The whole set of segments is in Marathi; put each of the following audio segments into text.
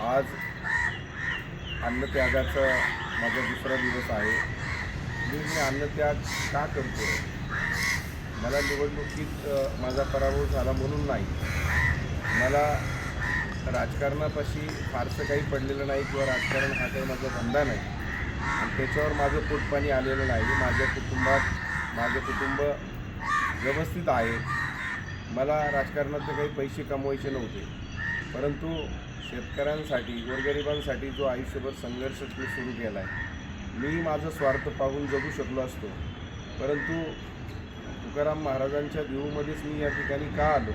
आज अन्नत्यागाचा माझा दुसरा दिवस आहे. मी मी अन्नत्याग का करतो मला निवडणुकीत माझा पराभव झाला म्हणून नाही. मला राजकारणापाशी फारसं काही पडलेलं नाही किंवा राजकारण हा काही माझा धंदा नाही. आणि त्याच्यावर माझं पोटपाणी आलेलं नाही. माझ्या कुटुंबात माझं कुटुंब व्यवस्थित आहे. मला राजकारणात काही पैसे कमवायचे नव्हते. परंतु शेतकऱ्यांसाठी गोरगरिबांसाठी जो आयुष्यभर संघर्ष मी सुरू केला आहे मी माझं स्वार्थ पाहून जगू शकलो असतो. परंतु तुकाराम महाराजांच्या देऊमध्येच मी या ठिकाणी का आलो?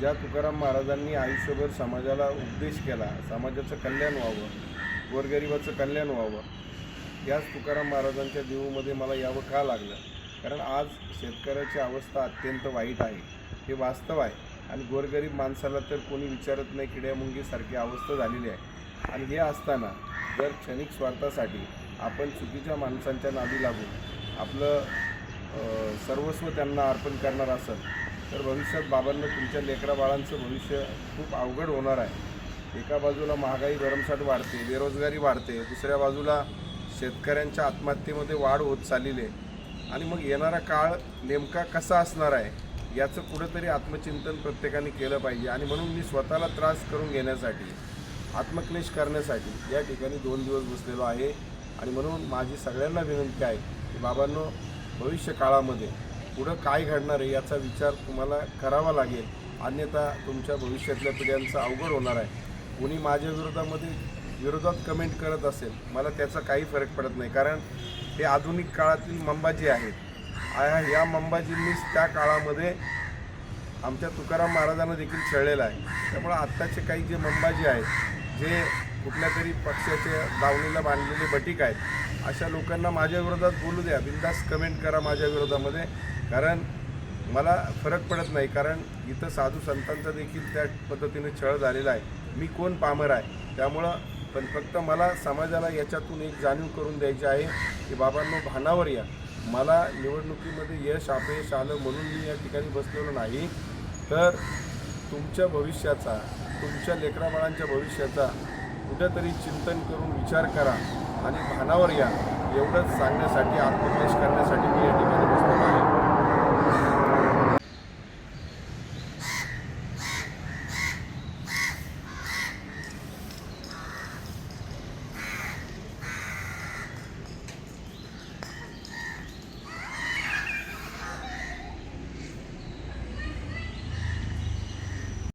ज्या तुकाराम महाराजांनी आयुष्यभर समाजाला उपदेश केला समाजाचं कल्याण व्हावं गोरगरिबाचं कल्याण व्हावं याच तुकाराम महाराजांच्या देऊमध्ये मला यावं का लागलं? कारण आज शेतकऱ्याची अवस्था अत्यंत वाईट आहे. हे वास्तव आहे. आणि गोरगरीब माणसाला तर कोणी विचारत नाही किड्यामुंगीसारखी अवस्था झालेली आहे. आणि हे असताना जर क्षणिक स्वार्थासाठी आपण चुकीच्या माणसांच्या नादी लागून आपलं सर्वस्व त्यांना अर्पण करणार असेल तर भविष्यात बाबांना तुमच्या लेकरा बाळांचं भविष्य खूप अवघड होणार आहे. एका बाजूला महागाई भरमसाठ वाढते बेरोजगारी वाढते दुसऱ्या बाजूला शेतकऱ्यांच्या आत्महत्येमध्ये वाढ होत चाललेली आहे. आणि मग येणारा काळ नेमका कसा असणार आहे? याचं कुठंतरी आत्मचिंतन प्रत्येकाने केलं पाहिजे आणि म्हणून मी स्वतःला त्रास करून घेण्यासाठी आत्मक्लेश करण्यासाठी या ठिकाणी दोन दिवस बसलेलो आहे. आणि म्हणून माझी सगळ्यांना विनंती आहे की बाबांनो भविष्य काळामध्ये पुढं काय घडणार आहे याचा विचार तुम्हाला करावा लागेल. अन्यथा तुमच्या भविष्यातल्या पिढ्यांचं अवघड होणार आहे. कोणी माझ्या विरोधामध्ये विरोधात कमेंट करत असेल मला त्याचा काही फरक पडत नाही. कारण हे आधुनिक काळातील मंबाजी आहेत. या मंबाजींनीच त्या काळामध्ये आमच्या तुकाराम महाराजांना देखील खेळलेला आहे. त्यामुळं आत्ताचे काही जे मंबाजी आहेत जे कुठल्या तरी पक्षाचे दावणीला बांधलेले बटीक आहेत अशा लोकांना माझ्या विरोधात बोलू द्या. बिंदास कमेंट करा माझ्या विरोधामध्ये. कारण मला फरक पडत नाही. कारण इथं साधू संतांचा देखील त्या पद्धतीने छळ झालेला आहे. मी कोण पामर आहे? त्यामुळं पण फक्त मला समाजाला याच्यातून एक जाणीव करून द्यायची आहे की बाबांनो भानावर या. मला निवडणुकीमध्ये यश अपयश आलं म्हणून मी या ठिकाणी बसलेलो नाही. तर तुमच्या भविष्याचा तुमच्या लेकराबाळांच्या भविष्याचा कुठेतरी चिंतन करून विचार करा आणि भानावर या एवढंच सांगण्यासाठी आत्मक्लेश करण्यासाठी मी या